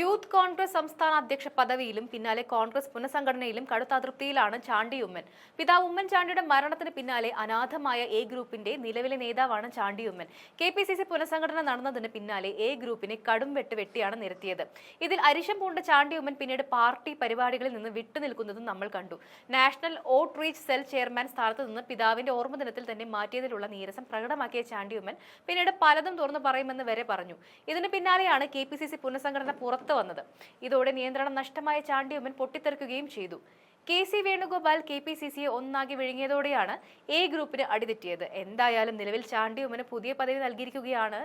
Youth Congress സംസ്ഥാന അധ്യക്ഷ പദവിയിലും പിന്നാലെ കോൺഗ്രസ് പുനഃസംഘടനയിലും കടുത്ത അതൃപ്തിയിലാണ് ചാണ്ടി ഉമ്മൻ. പിതാവ് ഉമ്മൻചാണ്ടിയുടെ മരണത്തിന് പിന്നാലെ അനാഥമായ എ ഗ്രൂപ്പിന്റെ നിലവിലെ നേതാവാണ് Chandy Oommen. K P C C പുനഃസംഘടന നടന്നതിന് പിന്നാലെ എ ഗ്രൂപ്പിനെ കടും വെട്ട് വെട്ടിയാണ് നിരത്തിയത്. ഇതിൽ അരിശം പൂണ്ട ചാണ്ടി ഉമ്മൻ പിന്നീട് പാർട്ടി പരിപാടികളിൽ നിന്ന് വിട്ടുനിൽക്കുന്നതും നമ്മൾ കണ്ടു. National outreach cell chairman സ്ഥാനത്ത് നിന്ന് പിതാവിന്റെ ഓർമ്മദിനത്തിൽ തന്നെ മാറ്റിയതിലുള്ള നീരസം പ്രകടമാക്കിയ ചാണ്ടി ഉമ്മൻ പിന്നീട് പലതും തുറന്നു പറയുമെന്ന് വരെ പറഞ്ഞു. ഇതിന് പിന്നാലെയാണ് കെ പി സി സി പുനഃസംഘടന പുറത്തു വന്നത്. ഇതോടെ നിയന്ത്രണം നഷ്ടമായ ചാണ്ടിയുമ്മൻ പൊട്ടിത്തെറിക്കുകയും ചെയ്തു. K C Venugopal K P C സിയെ ഒന്നാക്കി വിഴുങ്ങിയതോടെയാണ് എ ഗ്രൂപ്പിന് അടിതെറ്റിയത്. എന്തായാലും നിലവിൽ ചാണ്ടിയുമ്മന് പുതിയ പദവി നൽകിയിരിക്കുകയാണ്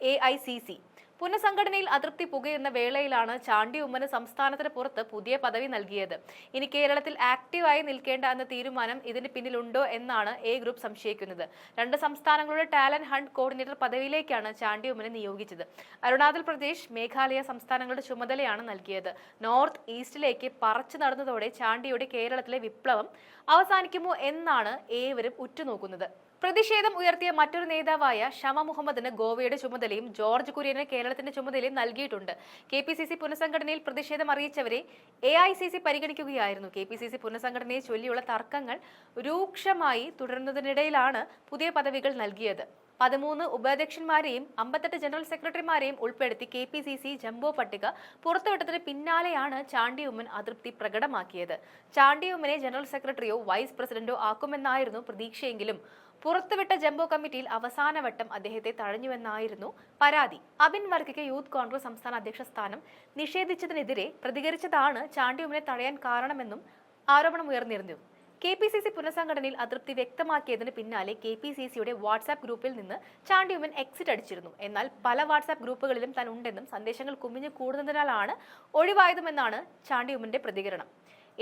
എ ഐ സി സി. പുനഃസംഘടനയിൽ അതൃപ്തി പുകയുന്ന വേളയിലാണ് ചാണ്ടി ഉമ്മന് സംസ്ഥാനത്തിന് പുറത്ത് പുതിയ പദവി നൽകിയത്. ഇനി കേരളത്തിൽ ആക്റ്റീവായി നിൽക്കേണ്ട എന്ന തീരുമാനം ഇതിന് പിന്നിലുണ്ടോ എന്നാണ് എ ഗ്രൂപ്പ് സംശയിക്കുന്നത്. രണ്ട് സംസ്ഥാനങ്ങളുടെ ടാലന്റ് ഹണ്ട് കോർഡിനേറ്റർ പദവിയിലേക്കാണ് ചാണ്ടി ഉമ്മനെ നിയോഗിച്ചത്. അരുണാചൽ പ്രദേശ് മേഘാലയ സംസ്ഥാനങ്ങളുടെ ചുമതലയാണ് നൽകിയത്. നോർത്ത് ഈസ്റ്റിലേക്ക് പറച്ചു നടന്നതോടെ ചാണ്ടിയുടെ കേരളത്തിലെ വിപ്ലവം അവസാനിക്കുമോ എന്നാണ് ഏവരും ഉറ്റുനോക്കുന്നത്. പ്രതിഷേധം ഉയർത്തിയ മറ്റൊരു നേതാവായ ഷമ മുഹമ്മദിന് ഗോവയുടെ ചുമതലയും ജോർജ് കുര്യന് കേരളത്തിന്റെ ചുമതലയും നൽകിയിട്ടുണ്ട്. കെ പി സി സി പുനഃസംഘടനയിൽ പ്രതിഷേധം അറിയിച്ചവരെ എ ഐ സി സി പരിഗണിക്കുകയായിരുന്നു. കെ പി സി സി പുനഃസംഘടനയെ ചൊല്ലിയുള്ള തർക്കങ്ങൾ രൂക്ഷമായി തുടരുന്നതിനിടയിലാണ് പുതിയ പദവികൾ നൽകിയത്. പതിമൂന്ന് ഉപാധ്യക്ഷന്മാരെയും അമ്പത്തെട്ട് ജനറൽ സെക്രട്ടറിമാരെയും ഉൾപ്പെടുത്തി K P C C jumbo പട്ടിക പുറത്തുവിട്ടതിന് പിന്നാലെയാണ് ചാണ്ടി ഉമ്മൻ അതൃപ്തി പ്രകടമാക്കിയത്. ചാണ്ടി ഉമ്മനെ ജനറൽ സെക്രട്ടറിയോ വൈസ് പ്രസിഡന്റോ ആക്കുമെന്നായിരുന്നു പ്രതീക്ഷയെങ്കിലും. പുറത്തുവിട്ട ജംബോ കമ്മിറ്റിയിൽ അവസാനവട്ടം അദ്ദേഹത്തെ തഴഞ്ഞുവെന്നായിരുന്നു പരാതി. അബിൻ വർഗയ്ക്ക് യൂത്ത് കോൺഗ്രസ് സംസ്ഥാന അധ്യക്ഷ സ്ഥാനം നിഷേധിച്ചതിനെതിരെ പ്രതികരിച്ചതാണ് ചാണ്ടിയുമിനെ തടയാൻ കാരണമെന്നും ആരോപണം ഉയർന്നിരുന്നു കെ പി സി സി പുനഃസംഘടനയിൽ അതൃപ്തി വ്യക്തമാക്കിയതിന് പിന്നാലെ കെ പി സി സിയുടെ വാട്സാപ്പ് ഗ്രൂപ്പിൽ നിന്ന് ചാണ്ടിയുമൻ എക്സിറ്റ് അടിച്ചിരുന്നു. എന്നാൽ പല വാട്സാപ്പ് ഗ്രൂപ്പുകളിലും താൻ ഉണ്ടെന്നും സന്ദേശങ്ങൾ കുമിഞ്ഞു കൂടുന്നതിനാലാണ് ഒഴിവായതുമെന്നാണ് ചാണ്ടിയുമന്റെ പ്രതികരണം.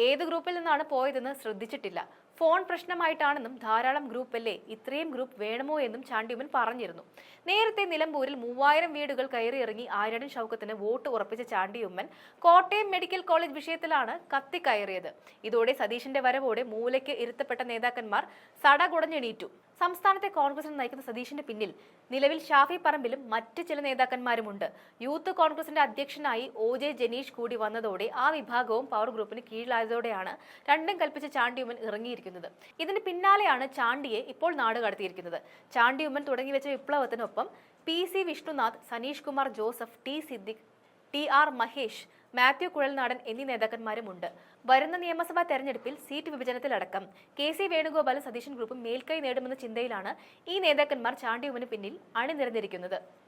ഏത് ഗ്രൂപ്പിൽ നിന്നാണ് പോയതെന്ന് ശ്രദ്ധിച്ചിട്ടില്ല. ഫോൺ പ്രശ്നമായിട്ടാണെന്നും ധാരാളം ഗ്രൂപ്പ് ഗ്രൂപ്പല്ലേ ഇത്രയും ഗ്രൂപ്പ് വേണമോ എന്നും ചാണ്ടിയുമ്മൻ പറഞ്ഞിരുന്നു. നേരത്തെ നിലമ്പൂരിൽ മൂവായിരം വീടുകൾ കയറിയിറങ്ങി ആര്യടൻ ഷൗക്കത്തിന് വോട്ട് ഉറപ്പിച്ച ചാണ്ടിയുമ്മൻ കോട്ടയം മെഡിക്കൽ കോളേജ് വിഷയത്തിലാണ് കത്തി കത്തിക്കയറിയത് ഇതോടെ സതീഷിന്റെ വരവോടെ മൂലയ്ക്ക് ഇരുത്തപ്പെട്ട നേതാക്കന്മാർ സടകുടഞ്ഞെണീറ്റു. സംസ്ഥാനത്തെ കോൺഗ്രസിന് നയിക്കുന്ന സതീഷിന്റെ പിന്നിൽ നിലവിൽ ഷാഫി പറമ്പിലും മറ്റ് ചില നേതാക്കന്മാരുമുണ്ട്. യൂത്ത് കോൺഗ്രസിന്റെ അധ്യക്ഷനായി ഒ ജെ ജനീഷ് കൂടി വന്നതോടെ ആ വിഭാഗവും പവർ ഗ്രൂപ്പിന് കീഴിലായതോടെയാണ് രണ്ടും കൽപ്പിച്ച ചാണ്ടിയുമ്മൻ ഇറങ്ങിയിരിക്കുന്നത്. ഇതിന് പിന്നാലെയാണ് ചാണ്ടിയെ ഇപ്പോൾ നാട് കടത്തിയിരിക്കുന്നത്. ചാണ്ടിയുമ്മൻ തുടങ്ങിവെച്ച വിപ്ലവത്തിനൊപ്പം P C Vishnunath Saneesh Kumar Joseph T Siddique T R Mahesh Mathew Kuzhalnadan എന്നീ നേതാക്കന്മാരുമുണ്ട്. വരുന്ന നിയമസഭാ തെരഞ്ഞെടുപ്പിൽ സീറ്റ് വിഭജനത്തിലടക്കം കെ സി വേണുഗോപാലും സതീശൻ ഗ്രൂപ്പും മേൽക്കൈ നേടുമെന്ന ചിന്തയിലാണ് ഈ നേതാക്കന്മാർ ചാണ്ടിയുമിന് പിന്നിൽ അണിനിരന്നിരിക്കുന്നത്.